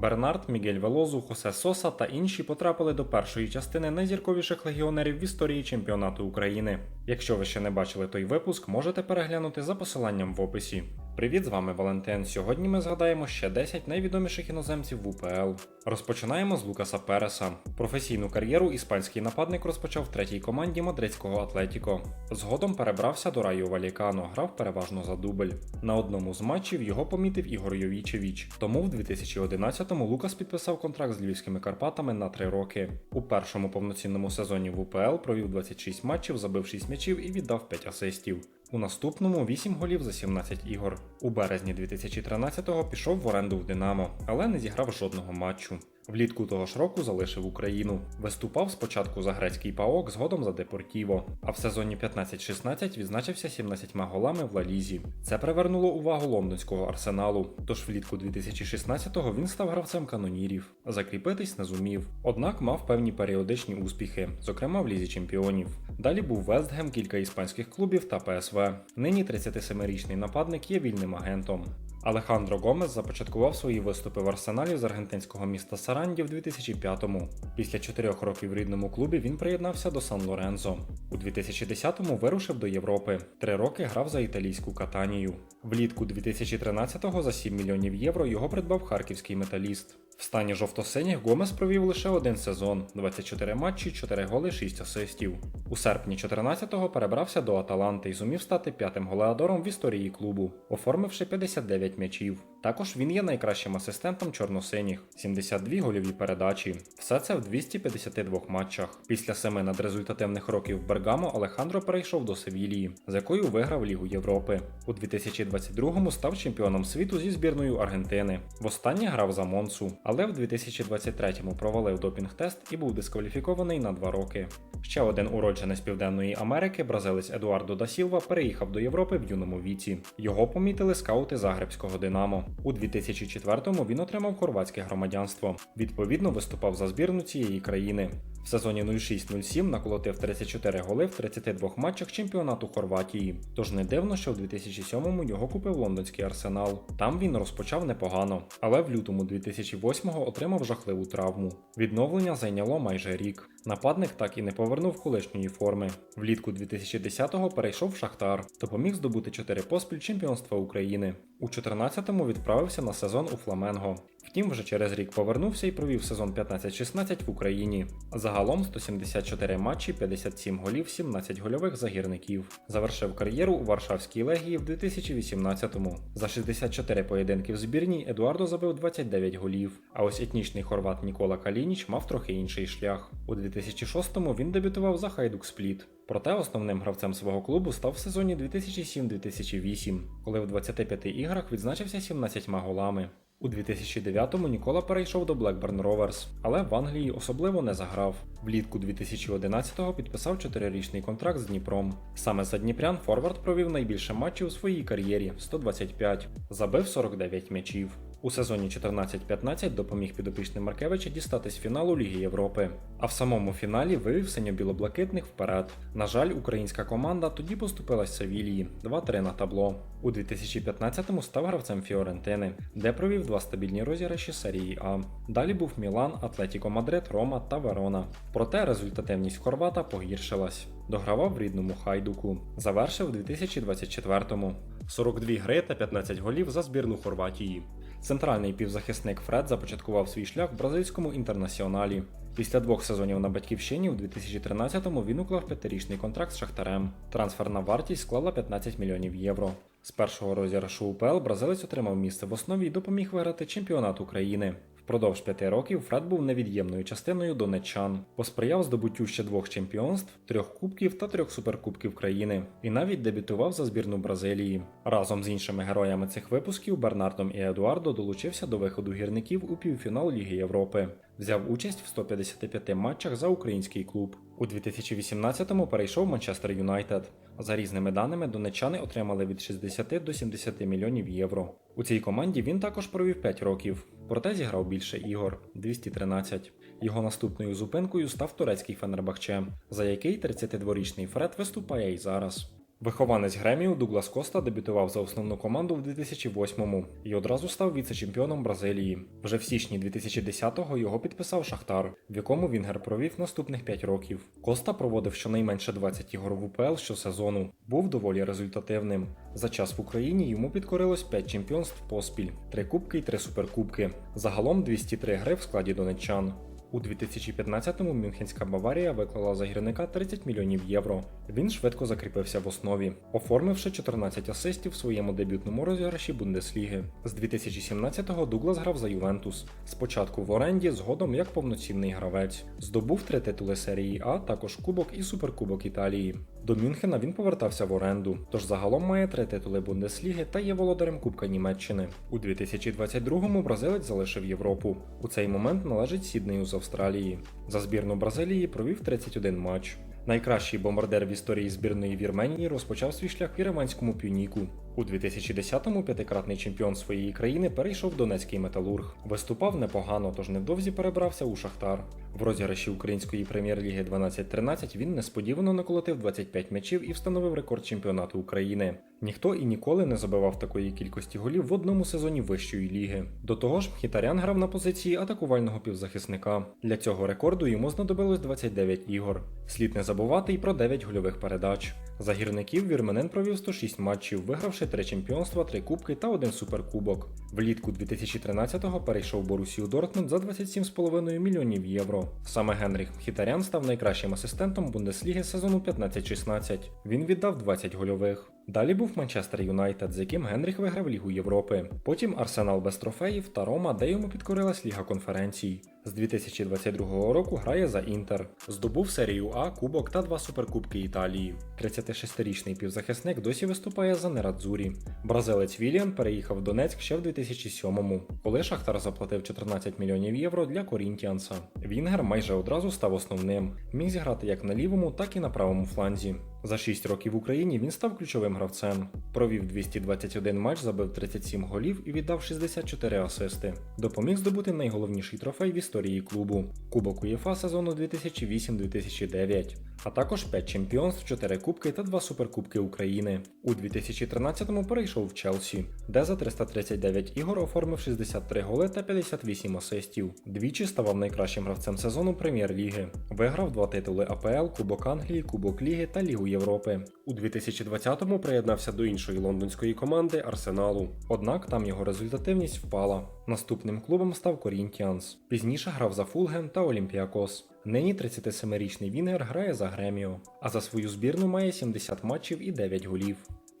Бернард, Мігель Велозу, Хосе Соса та інші потрапили до першої частини найзірковіших легіонерів в історії чемпіонату України. Якщо ви ще не бачили той випуск, можете переглянути за посиланням в описі. Привіт, з вами Валентин. Сьогодні ми згадаємо ще 10 найвідоміших іноземців в УПЛ. Розпочинаємо з Лукаса Переса. Професійну кар'єру іспанський нападник розпочав в третій команді мадридського Атлетіко. Згодом перебрався до Раю Валікано, грав переважно за дубль. На одному з матчів його помітив Ігор Йовічевіч. Тому в 2011-му Лукас підписав контракт з львівськими Карпатами на 3 роки. У першому повноцінному сезоні в УПЛ провів 26 матчів, забив 6 м'ячів і віддав 5 асистів. У наступному 8 голів за 17 ігор. У березні 2013-го пішов в оренду в Динамо, але не зіграв жодного матчу. Влітку того ж року залишив Україну. Виступав спочатку за грецький ПАОК, згодом за Депортіво. А в сезоні 15-16 відзначився 17 голами в Лалізі. Це привернуло увагу лондонського арсеналу. Тож влітку 2016-го він став гравцем канонірів. Закріпитись не зумів. Однак мав певні періодичні успіхи, зокрема в лізі чемпіонів. Далі був Вестгем, кілька іспанських клубів та ПСВ. Нині 37-річний нападник є вільним агентом. Алехандро Гомес започаткував свої виступи в арсеналі з аргентинського міста Саранді в 2005-му. Після чотирьох років в рідному клубі він приєднався до Сан Лорензо. У 2010-му вирушив до Європи. Три роки грав за італійську катанію. Влітку 2013-го за 7 мільйонів євро його придбав харківський металіст. В стані жовто-синіх Гомес провів лише один сезон: 24 матчі, 4 голи, 6 асистів. У серпні 14-го перебрався до Аталанти і зумів стати п'ятим голеадором в історії клубу, оформивши 59 м'ячів. Також він є найкращим асистентом чорносиніх 72 гольові передачі. Все це в 252 матчах. Після семи надрезультативних років Бергамо Алехандро перейшов до Севілії, з якою виграв Лігу Європи. У 2022-му став чемпіоном світу зі збірною Аргентини. Востаннє грав за Монсу, але в 2023-му провалив допінг-тест і був дискваліфікований на два роки. Ще один уродженець Південної Америки, бразилець Едуардо да Сілва, переїхав до Європи в юному віці. Його помітили скаути Загребського Динамо. У 2004-му він отримав хорватське громадянство. Відповідно, виступав за збірну цієї країни. В сезоні 06-07 наколотив 34 голи в 32 матчах чемпіонату Хорватії. Тож не дивно, що в 2007-му його купив лондонський арсенал. Там він розпочав непогано, але в лютому 2008-го отримав жахливу травму. Відновлення зайняло майже рік. Нападник так і не повернув колишньої форми. Влітку 2010-го перейшов в Шахтар, допоміг здобути 4 поспіль чемпіонства України. У 14-му відправився на сезон у Фламенго. Втім, вже через рік повернувся і провів сезон 15-16 в Україні. Загалом 174 матчі, 57 голів, 17 гольових загірників. Завершив кар'єру у Варшавській легії в 2018-му. За 64 поєдинки в збірній Едуардо забив 29 голів. А ось етнічний хорват Нікола Калініч мав трохи інший шлях. У 2006-му він дебютував за Хайдук Спліт. Проте основним гравцем свого клубу став в сезоні 2007-2008, коли в 25 іграх відзначився 17 голами. У 2009-му Нікола перейшов до Blackburn Rovers, але в Англії особливо не заграв. Влітку 2011-го підписав 4-річний контракт з Дніпром. Саме за Дніпрян Форвард провів найбільше матчів у своїй кар'єрі 125, забив 49 м'ячів. У сезоні 14-15 допоміг підопічним Маркевича дістатись фіналу Ліги Європи. А в самому фіналі вивів синьо-білоблакитних вперед. На жаль, українська команда тоді поступилась Севілії 2-3 на табло. У 2015-му став гравцем Фіорентини, де провів два стабільні розіграші серії А. Далі був Мілан, Атлетіко Мадрид, Рома та Верона. Проте результативність Хорвата погіршилась. Догравав в рідному хайдуку. Завершив у 2024-му. 42 гри та 15 голів за збірну Хорватії. Центральний півзахисник Фред започаткував свій шлях в бразильському інтернаціоналі. Після двох сезонів на батьківщині у 2013-му він уклав п'ятирічний контракт з Шахтарем. Трансферна вартість склала 15 мільйонів євро. З першого розіграшу УПЛ бразилець отримав місце в основі і допоміг виграти чемпіонат України. Впродовж п'яти років Фред був невід'ємною частиною донеччан, посприяв здобуттю ще двох чемпіонств, трьох кубків та трьох суперкубків країни, і навіть дебютував за збірну Бразилії. Разом з іншими героями цих випусків Бернардом і Едуардо долучився до виходу гірників у півфінал Ліги Європи. Взяв участь в 155 матчах за український клуб. У 2018-му перейшов Манчестер Юнайтед. За різними даними, донеччани отримали від 60 до 70 мільйонів євро. У цій команді він також провів 5 років, проте зіграв більше ігор 213. Його наступною зупинкою став турецький Фенербахче, за який 32-річний Фред виступає і зараз. Вихованець Гремію Дуглас Коста дебютував за основну команду в 2008-му і одразу став віце-чемпіоном Бразилії. Вже в січні 2010-го його підписав Шахтар, в якому Вінгер провів наступних 5 років. Коста проводив щонайменше 20 ігор в УПЛ щосезону, був доволі результативним. За час в Україні йому підкорилось 5 чемпіонств поспіль, 3 кубки й 3 суперкубки. Загалом 203 гри в складі донеччан. У 2015-му Мюнхенська Баварія виклала за гірника 30 мільйонів євро. Він швидко закріпився в основі, оформивши 14 асистів в своєму дебютному розіграші Бундесліги. З 2017-го Дуглас грав за Ювентус. Спочатку в оренді, згодом як повноцінний гравець. Здобув три титули серії А, також Кубок і Суперкубок Італії. До Мюнхена він повертався в оренду, тож загалом має три титули Бундесліги та є володарем Кубка Німеччини. У 2022-му бразилець залишив Європу. У цей момент належить Сіднею з Австралії. За збірну Бразилії провів 31 матч. Найкращий бомбардер в історії збірної Вірменії розпочав свій шлях в Єреманському п'юніку. У 2010-му п'ятикратний чемпіон своєї країни перейшов в Донецький металург. Виступав непогано, тож невдовзі перебрався у Шахтар. В розіграші української прем'єр-ліги 12-13 він несподівано наколотив 25 м'ячів і встановив рекорд чемпіонату України. Ніхто і ніколи не забивав такої кількості голів в одному сезоні вищої ліги. До того ж, Хітарян грав на позиції атакувального півзахисника. Для цього рекорду йому знадобилось 29 ігор. Слід не забувати й про 9 гольових передач. За гірників Вірменен провів 106 матчів, вигравши 3 чемпіонства, 3 кубки та 1 суперкубок. Влітку 2013-го перейшов Борусію Дортмунд за 27,5 мільйонів євро. Саме Генріх Хітарян став найкращим асистентом Бундесліги сезону 15-16. Він віддав 20 гольових. Далі був Манчестер Юнайтед, з яким Генріх виграв Лігу Європи. Потім Арсенал без трофеїв та Рома, де йому підкорилась Ліга конференцій. З 2022 року грає за Інтер. Здобув серію А, Кубок та два суперкубки Італії. 36-річний півзахисник досі виступає за Нерадзурі. Бразилець Вільям переїхав в Донецьк ще в 2007-му, коли Шахтар заплатив 14 мільйонів євро для Корінтіанса. Вінгер майже одразу став основним. Міг зіграти як на лівому, так і на правому фланзі. За 6 років в Україні він став ключовим гравцем. Провів 221 матч, забив 37 голів і віддав 64 асисти. Допоміг здобути найголовніший трофей в історії клубу Кубок УЄФА сезону 2008-2009, а також 5 чемпіонств, 4 кубки та 2 суперкубки України. У 2013-му перейшов в Челсі, де за 339 ігор оформив 63 голи та 58 асистів. Двічі ставав найкращим гравцем сезону прем'єр-ліги. Виграв два титули АПЛ, Кубок Англії, Кубок Ліги та Лігу Європи. У 2020-му приєднався до іншої лондонської команди Арсеналу. Однак там його результативність впала. Наступним клубом став Корінтіанс. Пізніше грав за Фулгем та Олімпіакос. Нині 37-річний Вінгер грає за Греміо, а за свою збірну має 70 матчів і 9 голів.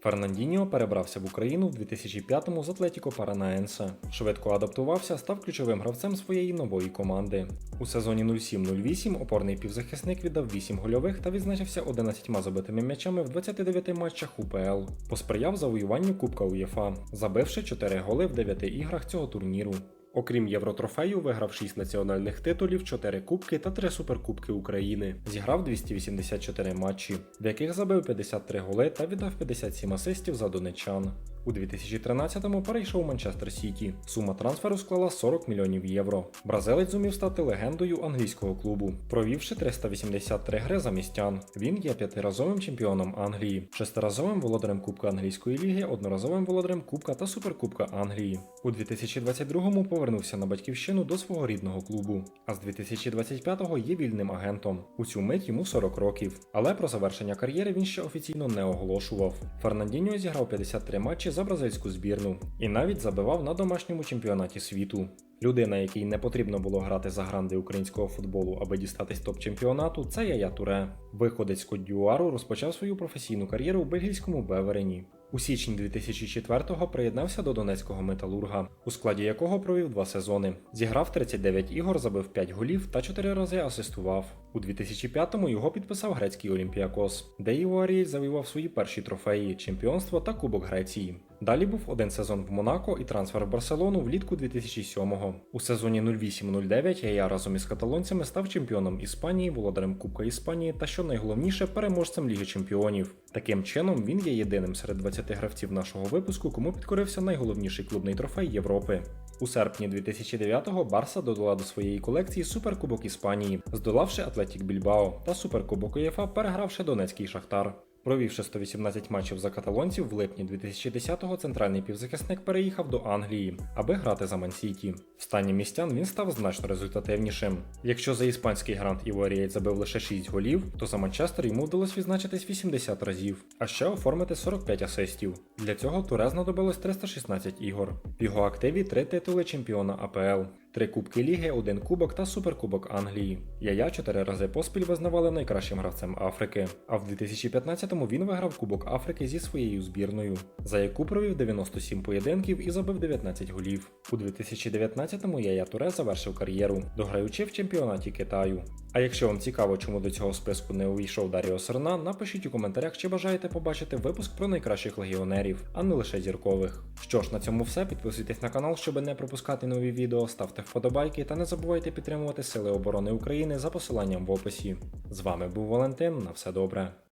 Фернандіньо перебрався в Україну в 2005-му з Атлетіко Паранаенса. Швидко адаптувався, став ключовим гравцем своєї нової команди. У сезоні 07-08 опорний півзахисник віддав 8 гольових та відзначився 11 забитими м'ячами в 29 матчах УПЛ. Посприяв завоюванню Кубка УЄФА, забивши 4 голи в 9 іграх цього турніру. Окрім Євротрофею, виграв 6 національних титулів, 4 кубки та 3 суперкубки України. Зіграв 284 матчі, в яких забив 53 голи та віддав 57 асистів за донеччан. У 2013-му перейшов Манчестер Сіті. Сума трансферу склала 40 мільйонів євро. Бразилець зумів стати легендою англійського клубу, провівши 383 гри за містян. Він є п'ятиразовим чемпіоном Англії, шестиразовим володарем Кубка англійської ліги, одноразовим володарем Кубка та Суперкубка Англії. У 2022-му повернувся на батьківщину до свого рідного клубу, а з 2025-го є вільним агентом. У цю мить йому 40 років. Але про завершення кар'єри він ще офіційно не оголошував. Фернандіньо зіграв 53 матчі за бразильську збірну і навіть забивав на домашньому чемпіонаті світу. Людина, якій не потрібно було грати за гранди українського футболу, аби дістатись топ-чемпіонату, це Яя Туре. Виходець з Кодюару розпочав свою професійну кар'єру у бельгійському Беверені. У січні 2004-го приєднався до Донецького металурга, у складі якого провів два сезони. Зіграв 39 ігор, забив 5 голів та 4 рази асистував. У 2005-му його підписав грецький Олімпіакос, де Івуарій завоював свої перші трофеї, чемпіонство та Кубок Греції. Далі був один сезон в Монако і трансфер в Барселону влітку 2007-го. У сезоні 08-09 Яя разом із каталонцями став чемпіоном Іспанії, володарем Кубка Іспанії та, що найголовніше, переможцем Ліги Чемпіонів. Таким чином, він є єдиним серед 20 гравців нашого випуску, кому підкорився найголовніший клубний трофей Європи. У серпні 2009-го Барса додала до своєї колекції Суперкубок Іспанії, здолавши Атлетік Більбао та Суперкубок УЄФА, перегравши Донецький Шахтар. Провівши 118 матчів за каталонців, в липні 2010-го центральний півзахисник переїхав до Англії, аби грати за Ман-Сіті. В стані містян він став значно результативнішим. Якщо за іспанський грант Іво Рієць забив лише 6 голів, то за Манчестер йому вдалося відзначитись 80 разів, а ще оформити 45 асистів. Для цього Туре знадобилось 316 ігор. В його активі три титули чемпіона АПЛ. Три кубки ліги, один кубок та суперкубок Англії. Яя чотири рази поспіль визнавали найкращим гравцем Африки. А в 2015-му він виграв Кубок Африки зі своєю збірною, за яку провів 97 поєдинків і забив 19 голів. У 2019-му Яя Туре завершив кар'єру, дограючи в чемпіонаті Китаю. А якщо вам цікаво, чому до цього списку не увійшов Даріо Серна, напишіть у коментарях, чи бажаєте побачити випуск про найкращих легіонерів, а не лише зіркових. Що ж, на цьому все. Підписуйтесь на канал, щоб не пропускати нові відео, ставте вподобайки та не забувайте підтримувати Сили оборони України за посиланням в описі. З вами був Валентин. На все добре.